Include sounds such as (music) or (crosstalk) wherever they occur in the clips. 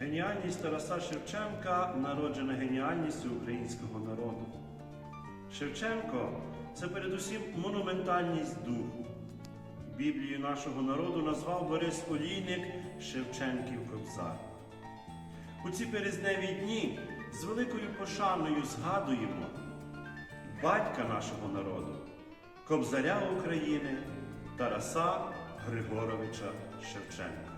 Геніальність Тараса Шевченка народжена геніальністю українського народу. Шевченко це передусім монументальність духу. Біблію нашого народу назвав Борис Олійник Шевченків Кобзар. У ці березневі дні з великою пошаною згадуємо батька нашого народу, Кобзаря України Тараса Григоровича Шевченка.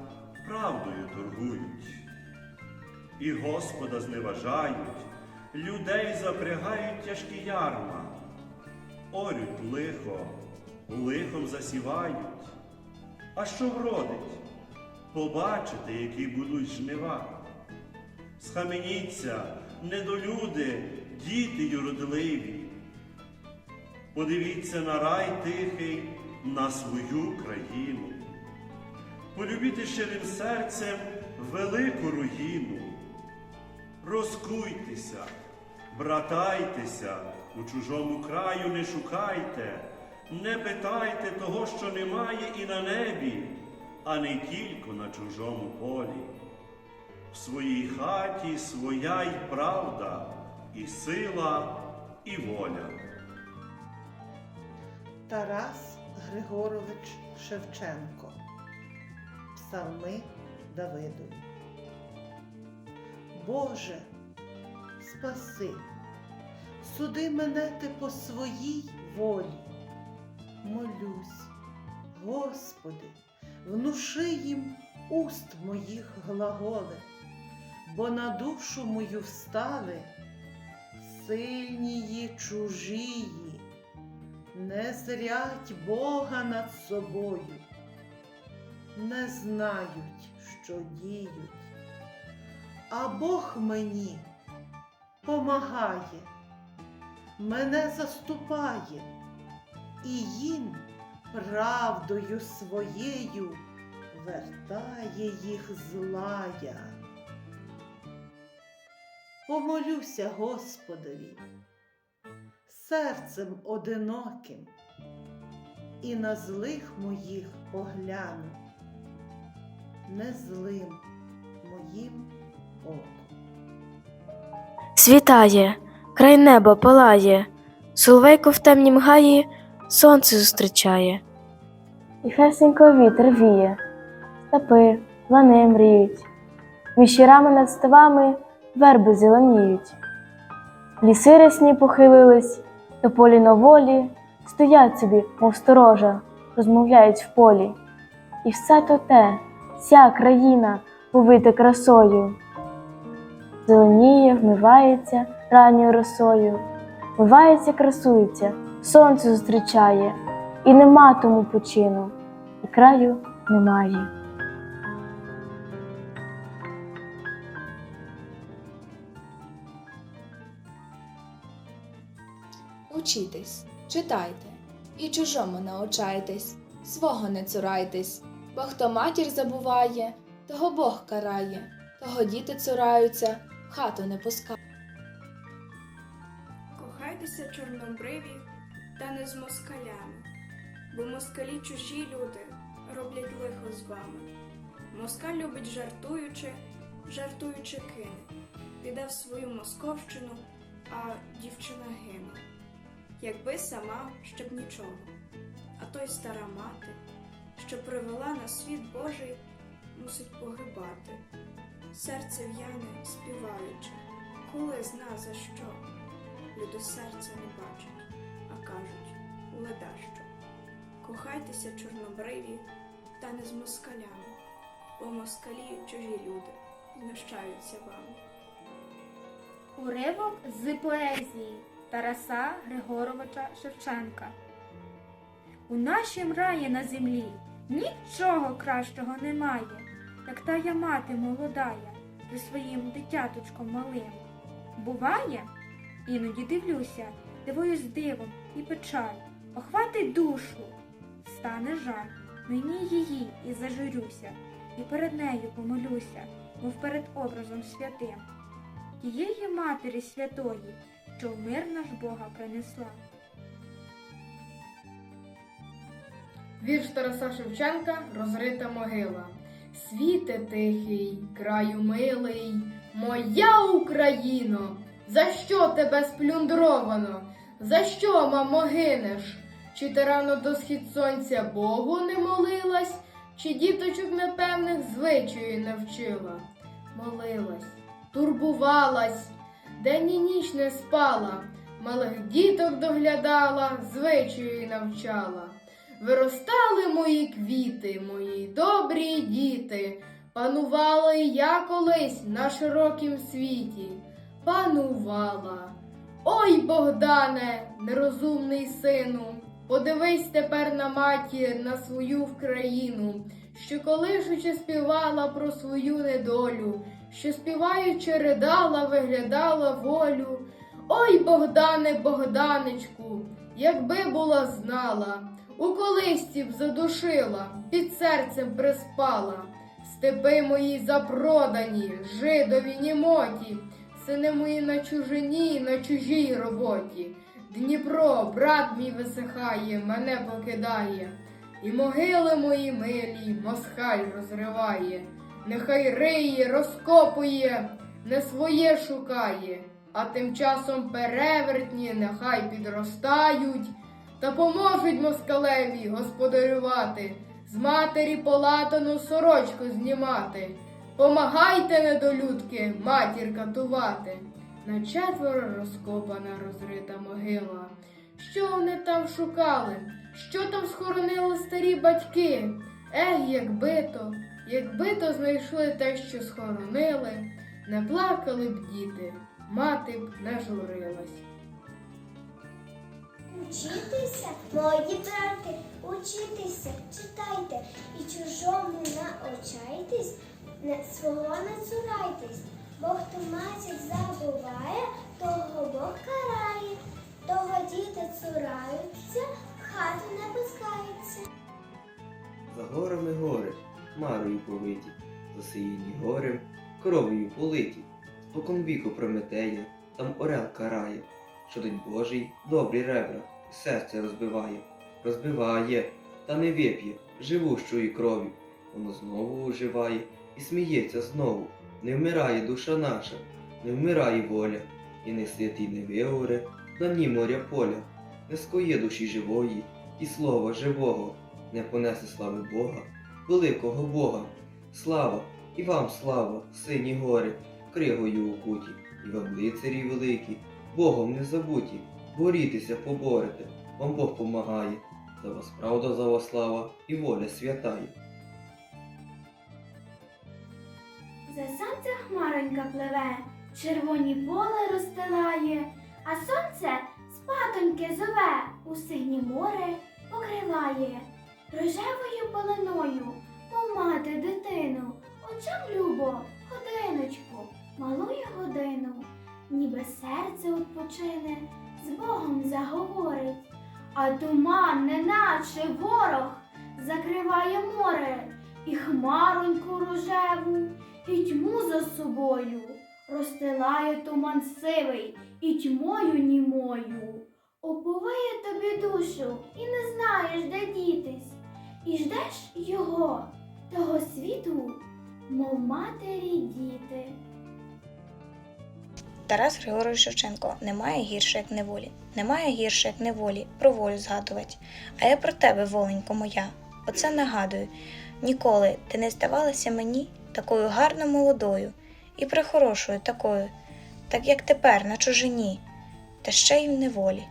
правдою торгують. І Господа зневажають, людей запрягають тяжкі ярма, орють лихо, лихом засівають. А що вродить? Побачите, які будуть жнива. Схаменіться, недолюди, діти юродливі. Подивіться на рай тихий, на свою країну. Полюбіте щирим серцем велику руїну. Розкуйтеся, братайтеся, у чужому краю не шукайте, не питайте того, що немає і на небі, а не тільки на чужому полі. В своїй хаті своя й правда, і сила, і воля. Тарас Григорович Шевченко. Псалми Давидові. Боже, спаси, суди мене ти по своїй волі. Молюсь, Господи, внуши їм уст моїх глаголи, бо на душу мою встали сильнії чужії не зрять Бога над собою, не знають, що діють, а Бог мені помагає, мене заступає, і їм правдою своєю вертає їх злая. Помолюся Господові серцем одиноким, і на злих моїх погляну, не злим моїм оком. Світає, край неба палає, Соловейко в темнім гаї сонце зустрічає. І хесенько вітер віє, степи, лани мріють, між щирами над ставами верби зеленіють. Ліси рясні похилились, тополі на волі, стоять собі, мов сторожа, розмовляють в полі. І все то те, вся країна повита красою. Зеленіє, вмивається ранньою росою, вмивається, красується, сонце зустрічає, і нема тому почину, і краю немає. Учітесь, читайте, і чужому научайтесь, свого не цурайтесь, бо хто матір забуває, того Бог карає, того діти цураються, в хату не пускають. Кохайтеся чорнобриві, та не з москалями, бо москалі чужі люди роблять лихо з вами. Москаль любить жартуючи, жартуючи кине, віддав свою московщину, а дівчина гине. Якби сама, щоб нічого, а той стара мати, що привела на світ Божий, мусить погибати. Серце в'яне, співаючи, коли зна за що. Люди серця не бачать, а кажуть леда що. Кохайтеся чорнобриві, та не з москалями, бо москалі чужі люди знущаються вами. Уривок з поезії Тараса Григоровича Шевченка. У нашім раї на землі нічого кращого немає, як тая мати молодая, зі своїм дитяточком малим. Буває, іноді дивлюся, дивуюсь дивом і печаль, охватить душу, стане жаль, мені її і зажурюся, і перед нею помолюся, мов перед образом святим, тієї матері святої, що в мир наш Бога принесла. Вірш Тараса Шевченка Розрита могила. Світе тихий, краю милий, моя Україно, за що тебе сплюндровано? За що, мамо, гинеш? Чи ти рано до схід сонця Богу не молилась, чи діточок непевних звичаю не вчила? Молилась, турбувалась, день і ніч не спала, малих діток доглядала, звичаю навчала. Виростали мої квіти, мої добрі діти, панувала я колись на широкім світі, панувала. Ой, Богдане, нерозумний сину, подивись тепер на матір, на свою Вкраїну, що колишучи співала про свою недолю, що співаючи ридала, виглядала волю. Ой, Богдане, Богданечку, якби була знала, у колисці б задушила, під серцем приспала. Степи мої запродані, жидові німоті, сини мої на чужині, на чужій роботі. Дніпро, брат мій висихає, мене покидає, і могили мої милі, москаль розриває, нехай риє, розкопує, не своє шукає, а тим часом перевертні нехай підростають та поможуть москалеві господарювати, з матері полатану сорочку знімати. Помагайте, недолюдки, матір катувати. На четверо розкопана розрита могила. Що вони там шукали? Що там схоронили старі батьки? Ех, якби то, якби то знайшли те, що схоронили, не плакали б діти, мати б не журилась. Учитися, мої брати, учитися, читайте. І чужому научайтесь, свого не цурайтесь, бо хто матір забуває, того Бог карає, того діти цураються, хату не пускаються. За горами гори, хмарою повиті, засіяні горем, кров'ю политі, спокон віку Прометея, там орел карає, що день Божий добрі ребра, серце розбиває, розбиває, та не вип'є живущої крові, воно знову оживає і сміється знову, не вмирає душа наша, не вмирає воля, і не святий не виоре на дні моря поля, не скоє душі живої і слова живого. Не понесе слави Бога, великого Бога. Слава і вам слава, сині гори, кригою укуті, і вам лицарі великі, Богом не забуті, борітеся, поборете, вам Бог помагає, за вас правда, за вас слава і воля святає. За сонце хмаронька пливе, червоні поле розстилає, а сонце спатоньки зове, у синє море покриває. Рожевою полиною, мов мати дитину, очам любо, годиночку, малує годину, ніби серце відпочине, з Богом заговорить, а туман, неначе ворог, закриває море і хмароньку рожеву, і тьму за собою, розстилає туман сивий і тьмою німою. Оповиє тобі душу і не знаєш, де дітись, і ждеш його, того світу, мов матері діти. Тарас Григорович Шевченко немає гірше, як неволі. Немає гірше, як неволі, про волю згадувати. А я про тебе, воленько моя, оце нагадую. Ніколи ти не здавалася мені такою гарно молодою і прихорошою такою, так як тепер на чужині, та ще й в неволі.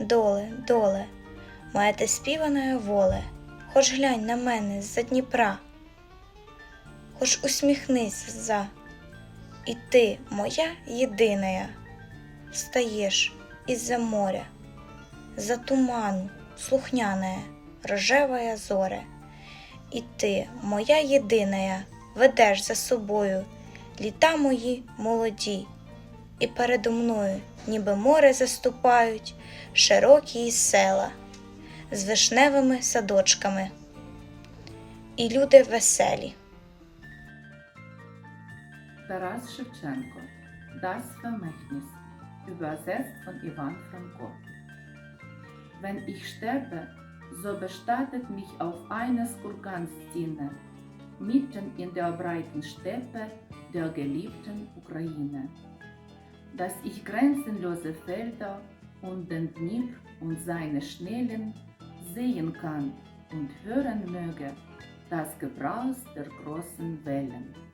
Доле, доле, моя ти співана воле, хоч глянь на мене з-за Дніпра, хоч усміхнись за. І ти, моя єдиная, стаєш із-за моря, за туману, слухняная, рожевая зоре. І ти, моя єдиная, ведеш за собою, літа мої молоді, і передо мною, ніби море заступають, широкі села з вишневими садочками, і люди веселі. Taras Schewtschenko, Das Vermächtnis, übersetzt von Ivan Franko. Wenn ich sterbe, so bestattet mich auf einer Skurganszene, mitten in der breiten Steppe der geliebten Ukraine. Dass ich grenzenlose Felder und den Dnipr und seine Schnellen sehen kann und hören möge, das Gebraus der großen Wellen.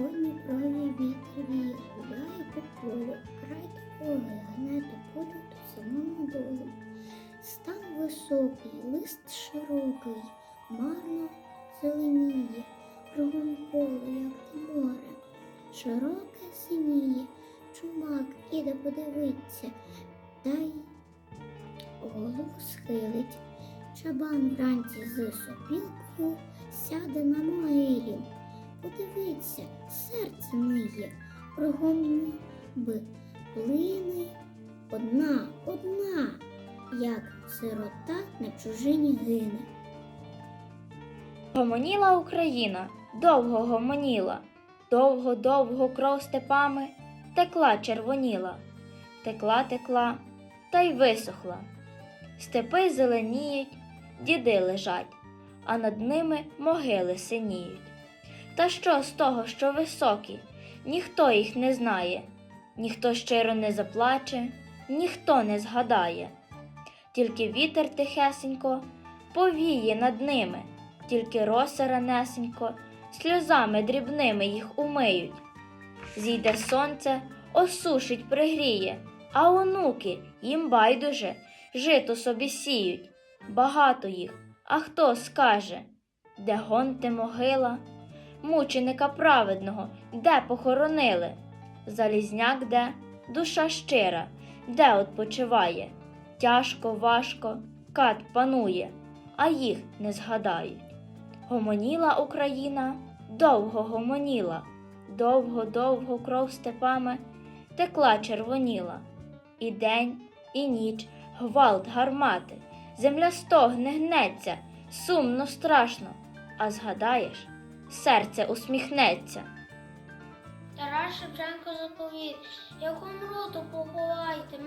Ой, броні вітер віє, гуляє по полю, край дороги, гне до полю до самого долу. Стан високий, лист широкий, марно зеленіє, кругом поле, як те море. Широке синіє, чумак іде подивиться, та й голову схилить. Чабан вранці з сопілкою сяде на могилі. Подивиться, серце ниє, кругом ніби плине одна, одна, як сирота на чужині гине. Гомоніла Україна, довго гомоніла, довго-довго кров степами текла червоніла, текла, текла, та й висохла. Степи зеленіють, діди лежать, а над ними могили синіють. Та що з того, що високі, ніхто їх не знає, ніхто щиро не заплаче, ніхто не згадає. Тільки вітер тихесенько повіє над ними, тільки роси ранесенько, сльозами дрібними їх умиють. Зійде сонце, осушить, пригріє, а онуки їм байдуже, жито собі сіють. Багато їх, а хто скаже, де гонте могила? Мученика праведного, де похоронили? Залізняк де, душа щира, де odpoчиває? Тяжко, важко, кат панує, а їх не згадають. Гомоніла Україна, довго гомоніла, довго-довго кров степами текла червоніла. І день, і ніч, гвалт гармати, земля стогне гнеться, сумно, страшно, а згадаєш, серце усміхнеться. Тарас Шевченко заповів, як умру, то поховайте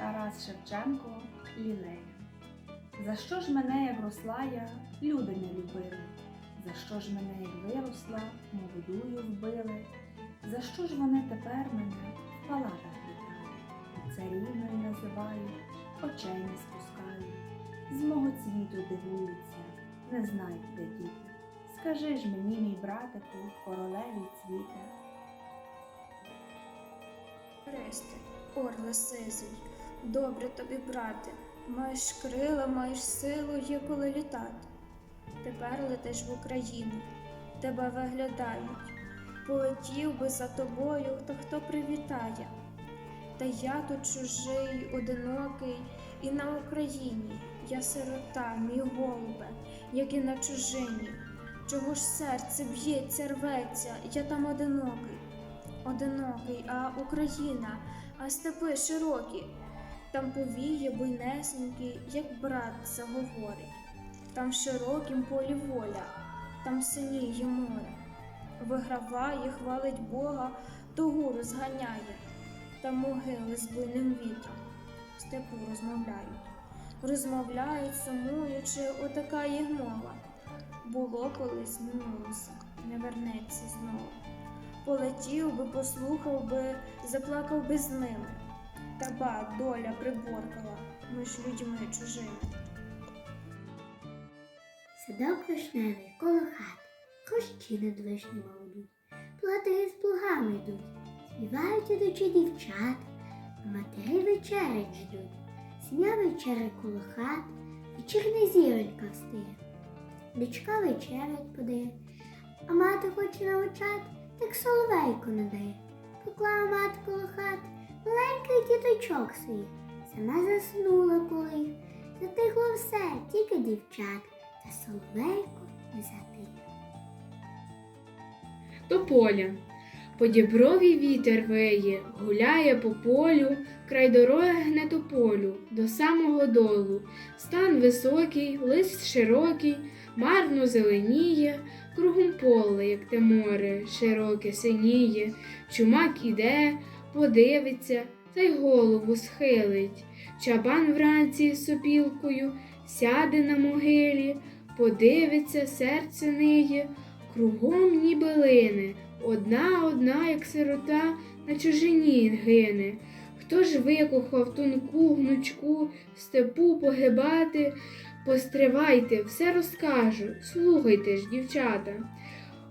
Тарас Шевченко Лілея. За що ж мене, як росла я, люди не любили? За що ж мене, як виросла, молодую вбили? За що ж вони тепер мене в палатах вітають? Царівною називають, очей не спускають, з мого цвіту дивуються, не знають, де діти. Скажи ж мені, мій братику, королеві цвіте. Орле сизий, добре тобі, брате, маєш крила, маєш силу, є коли літати. Тепер летиш в Україну, тебе виглядають. Полетів би за тобою, то хто привітає. Та я тут чужий, одинокий, і на Україні я сирота, мій голубе, як і на чужині. Чого ж серце б'ється, рветься, я там одинокий одинокий, а Україна, а степи широкі, там повіє буйнесенький, як брат заговорить, там широкім полі воля, там синіє море, виграває, хвалить Бога, тугу розганяє, там могили з буйним вітром, степу розмовляють. розмовляють, сумуючи, отака їх мова. Було колись минулося, не вернеться знову. Полетів би, послухав би, заплакав би з ними. Та ба, доля приборкала між людьми чужими. Садок вишневий коло хати, кущі над вишнями одуть, плати з плугами йдуть, співають ідучі дівчат, а матері вечерять ждуть. Сня вечеря коло хат, вечірня зіронька встає. Дочка вечерять подає, а мати хоче навчати, так соловейко надає. Поклала мати коло хат, маленький діточок свій, сама заснула коли. Затихло все, тільки дівчат, та соловейко не затих. До поля. По діброві вітер веє, гуляє по полю, край дороги гне до полю, до самого долу. Стан високий, лист широкий, марно зеленіє, кругом поле, як те море, широке синіє. Чумак іде, подивиться, та й голову схилить. Чабан вранці сопілкою сяде на могилі, подивиться, серце ниє, кругом ніби лине, одна одна, як сирота, на чужині гине. Хто ж викохав тонку гнучку в степу погибати? Постривайте, все розкажу, слухайте ж, дівчата.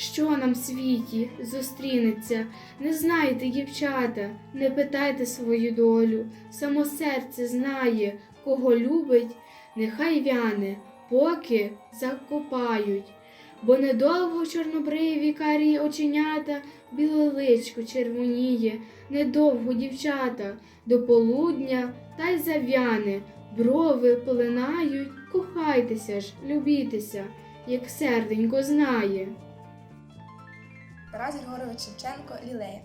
Що нам в світі зустрінеться, не знайте, дівчата, не питайте свою долю, само серце знає, кого любить, нехай вяне, поки закопають. Бо недовго чорнобриві карі оченята, біле личко червоніє, недовго дівчата, до полудня та й зав'яне, брови полинають, кохайтеся ж, любітеся, як серденько знає. Тарас Григорович Шевченко Лілея.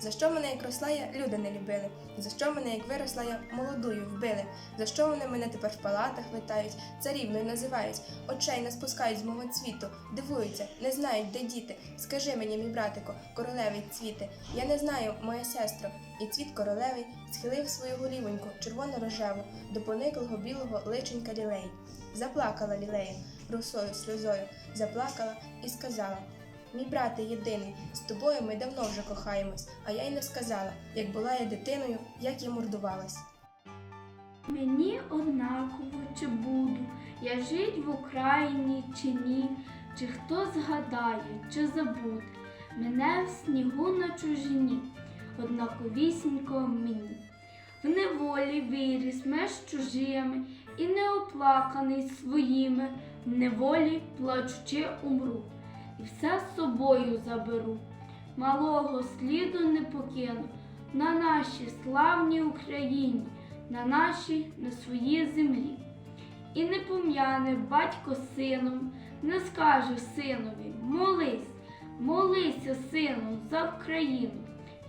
За що мене як росла я, люди не любили? За що мене як виросла я, молодую вбили? За що вони мене тепер в палатах летають, царівною називають, очей не спускають з мого цвіту, дивуються, не знають, де діти. Скажи мені, мій братико, королевий цвіте. Я не знаю, моя сестро, і цвіт королевий схилив свою голівоньку, червоно-рожеву, до пониклого білого личенька лілеї. Заплакала лілея, росою сльозою, заплакала і сказала. Мій брате єдиний, з тобою ми давно вже кохаємось, а я й не сказала, як була я дитиною, як я мордувалась. Мені однаково, чи буду я жить в Україні чи ні, чи хто згадає, чи забуде мене в снігу на чужині, однаковісінько мені. В неволі виріс меж чужими і неоплаканий своїми, в неволі плачучи умру, все з собою заберу. Малого сліду не покину на нашій славній Україні на нашій, на своїй землі. І не пом'яне батько сином, не скаже синові молись, молися, сину, за Україну.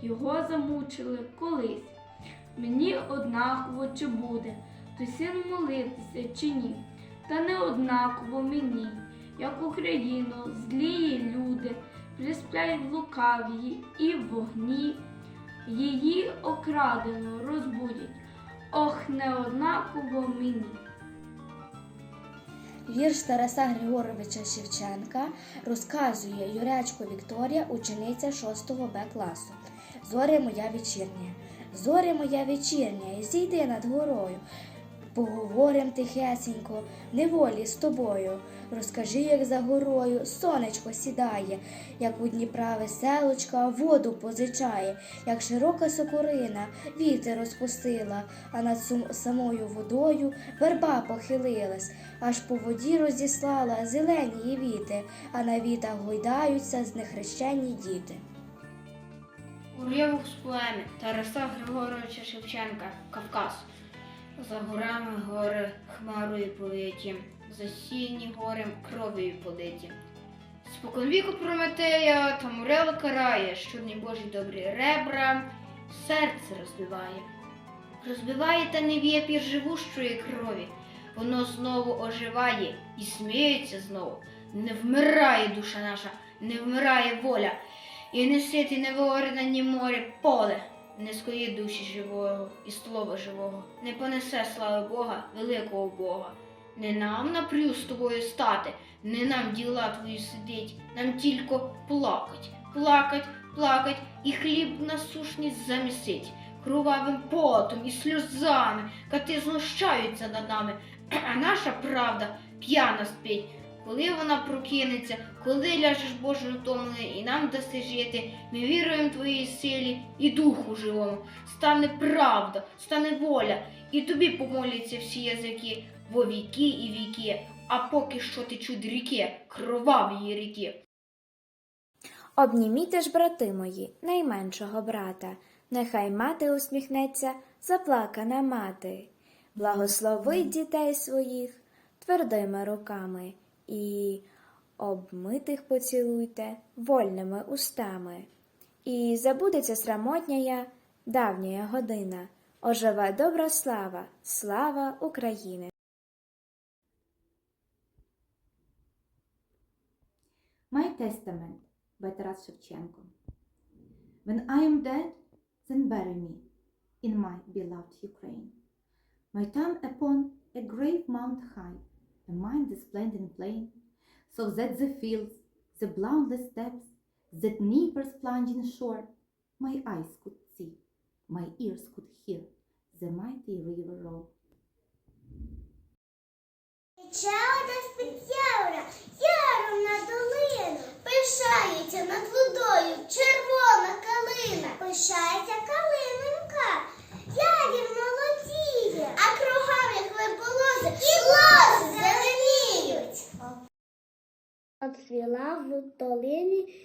Його замучили колись. Мені однаково чи буде той син молитися чи ні, та не однаково мені, як Україну, злії люди, присплять в лукавії і вогні, її окрадено розбудять. Ох, неоднаково мені. Вірш Тараса Григоровича Шевченка розказує Юрячко Вікторія, учениця 6 Б класу. Зоря моя вечірня. Зоря моя вечірня, зійди над горою. Поговорим тихесенько, неволі з тобою. Розкажи, як за горою сонечко сідає, як у Дніпра веселочка воду позичає, як широка сокорина вітер розпустила, а над самою водою верба похилилась, аж по воді розіслала зелені віти, а на вітах гойдаються знехрещені діти. Уривок з поеми Тараса Григоровича Шевченка Кавказ. За горами гори хмарою повиті, засіяні горем кров'ю политі. Споконвіку Прометея та Мурела карає, чорні божі добрі ребра, серце розбиває. Розбиває та не віє пір живущої крові. Воно знову оживає і сміється знову. Не вмирає душа наша, не вмирає воля, і не сити, не вигоре ні море поле, не скоє душі живого і слова живого, не понесе слави Бога, великого Бога. Не нам напрю з тобою стати, не нам діла твої сидить, нам тільки плакать, плакать, плакать, і хліб насушний замісить. Кровавим потом і сльозами, кати знущаються над нами, (clears throat) а наша правда п'яна спить. Коли вона прокинеться, коли ляжеш Боже утомлений і нам даси жити, ми віруємо твоїй силі і духу живому. Стане правда, стане воля, і тобі помоляться всі язики во віки і віки, а поки що течуть ріки, кроваві ріки. Обніміте ж, брати мої, найменшого брата, нехай мати усміхнеться, заплакана мати. Благословить дітей своїх твердими руками і обмитих поцілуйте вольними устами. І забудеться срамотняя давняя година, оживе добра слава, слава України. My Testament by Taras Shevchenko. When I am dead, then bury me in my beloved Ukraine. My tomb upon a grave mount high, the splendid plain, so that the fields, the boundless steppes, that Dnieper's plunging shore, my eyes could see, my ears could hear the mighty river roar. Чауда спеціальна, яром на долину, пишається над водою червона калина, пишається калинонька, ягір молодіє, а кругом, як верболози, і лози зеленіють. Отвіла в долині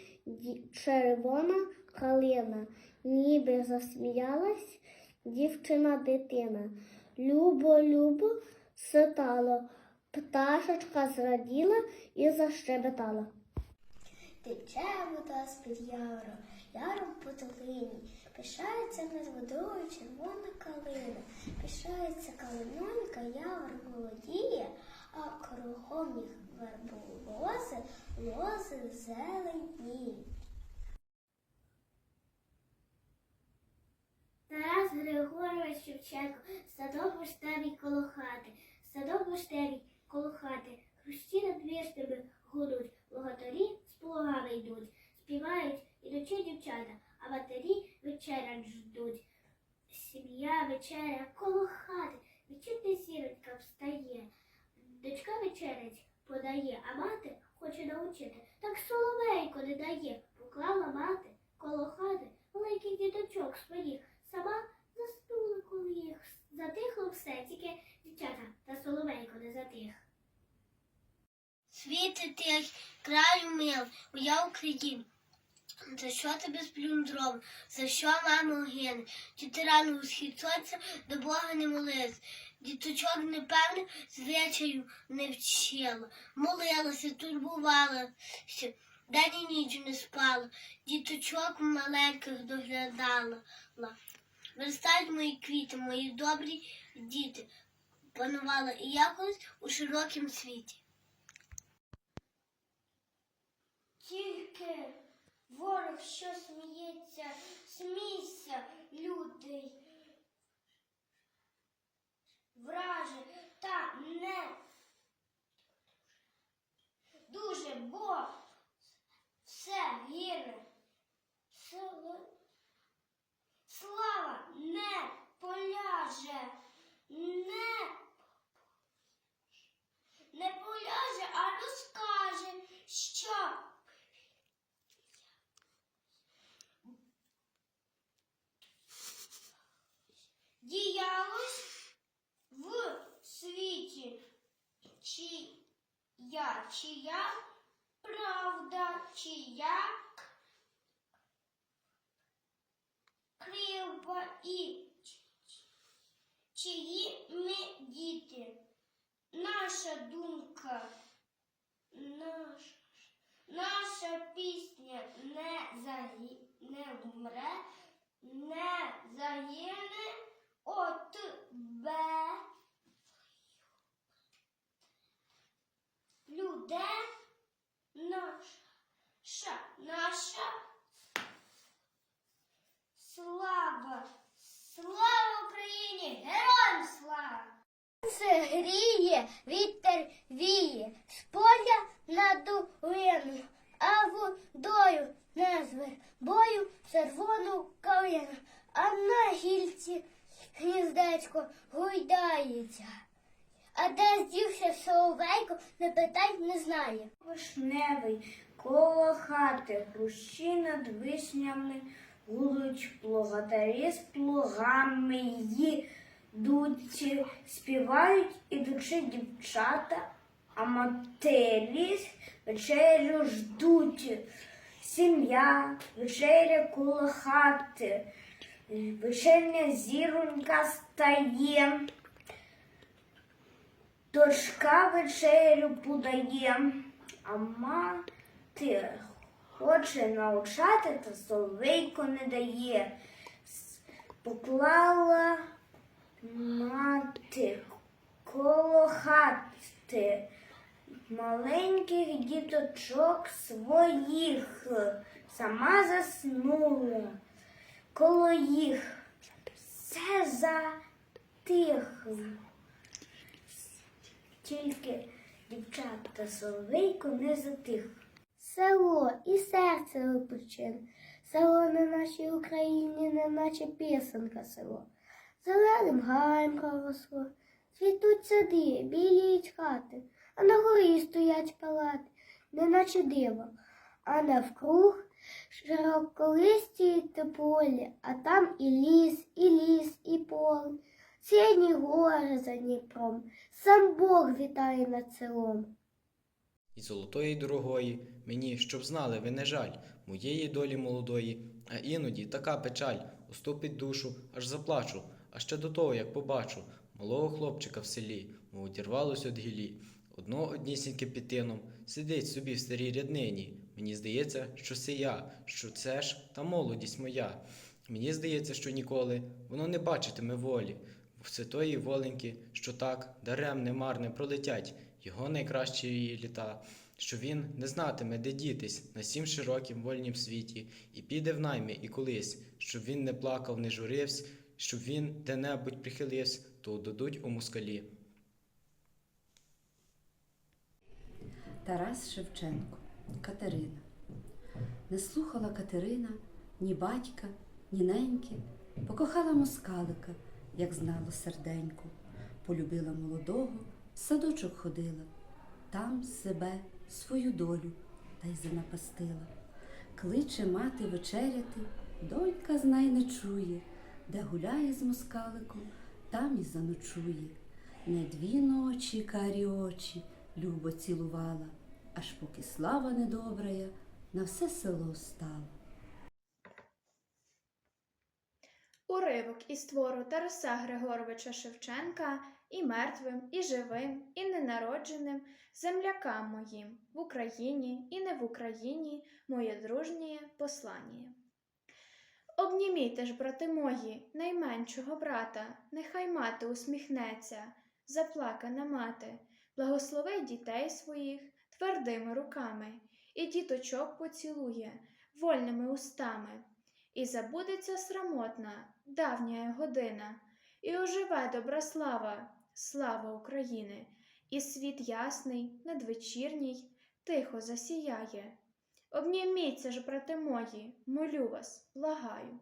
червона калина, ніби засміялась дівчина дитина. Любо, любо ситало, пташечка зраділа і защебетала. Тече вода з-під яру, яром по долині, пишається над водою червона калина, пишається калинонька, явор молодіє, а кругом їх вербу лози, зеленіють. Тарас Григорович Шевченко, садок вишневий коло хати, садок вишневий коло хати, хрущі над вишнями гудуть, благодарі з плугами йдуть, співають ідучі дівчата, а матері вечерять ждуть. Сім'я вечеря коло хати, відчутна зіронька встає. Дочка вечерять подає, а мати хоче научити. Так соловейко не дає, поклала мати коло хати маленьких діточок своїх. Сама заснула коли їх. Затихло все, тільки дівчата та соловейко не затих. Світи тих, краю мил, моя Україна. За що тебе з плюндром, за що мамо гине? Чи ти рано у схід сонця до Бога не молилась? Діточок непевне звичаю не вчила, молилася, турбувалася, день і ніч не спала, діточок маленьких доглядала. Виростають мої квіти, мої добрі діти. Панувала і я колись у широкім світі. Тільки ворог, що сміється, смійся, люди. Враже, та не дуже, бо все гине. Село- Слава не поляже, не, не поляже, а розкаже, що діялось в світі, чия, чия правда, чия кривда і чиї ми діти. Наша наша думка, наш, наша пісня не, вмре, не загине от бе. Люде наша, наша слава. Слава Україні! Героям слава! Сонце гріє, вітер віє, з поля на долину, а водою не бою червону калину, а на гільці гніздечко гойдається. А де здівся соловейко, не питай, не знає. Вишневий, коло хати, хрущі над вишнями, гулуть плугатарі з плугами їдуть, співають ідучи дівчата, а матері вечерю ждуть. Сім'я, вечеря коло хати, вечерня зіронька стає. Дочка вечерю подає, а мати хоче навчати, та соловейко не дає. Поклала мати коло хати маленьких діточок своїх, сама заснула коло їх. Все затихло. Тільки дівчата соловейко не затих. Село і серце випочине. Село на нашій Україні, не наче пісенка село. Зеленим гаєм росло. Цвітуть сади, біліють хати, а на горі стоять палати, неначе диво. А навкруг широколисті тополі, а там і ліс, і ліс, і поле. Сині гори за Дніпром, сам Бог вітає над селом. І золотої дорогої мені, щоб знали, ви не жаль моєї долі молодої, а іноді така печаль уступить душу, аж заплачу, а ще до того, як побачу малого хлопчика в селі, мов одірвалось від гілі. Одно однісіньке під тином сидить собі в старій ряднині. Мені здається, що це я, що це ж та молодість моя. Мені здається, що ніколи воно не бачитиме волі, бо це тої воленьки, що так даремне марне пролетять його найкращі її літа, що він не знатиме, де дітись на сім широкім вольнім світі, і піде в наймі і колись, щоб він не плакав, не журився, щоб він де-небудь прихилився, то дадуть у москалі. Тарас Шевченко, Катерина. Не слухала Катерина ні батька, ні неньки, покохала москалика, як знало серденько, полюбила молодого, в садочок ходила, там себе, свою долю та й занапастила. Кличе мати вечеряти, донька знай не чує, де гуляє з москаликом, там і заночує. Не дві ночі карі очі любо цілувала, аж поки слава недобрая на все село стала. Уривок із твору Тараса Григоровича Шевченка і мертвим, і живим, і ненародженим землякам моїм в Україні і не в Україні моє дружнє послання. Обнімійте ж, брати мої, найменшого брата, нехай мати усміхнеться, заплакана мати, благослови дітей своїх твердими руками, і діточок поцілує вольними устами. І забудеться срамотна, давня година, і оживе добра слава, слава України, і світ ясний, надвечірній, тихо засіяє. Обніміться ж, брати мої, молю вас, благаю.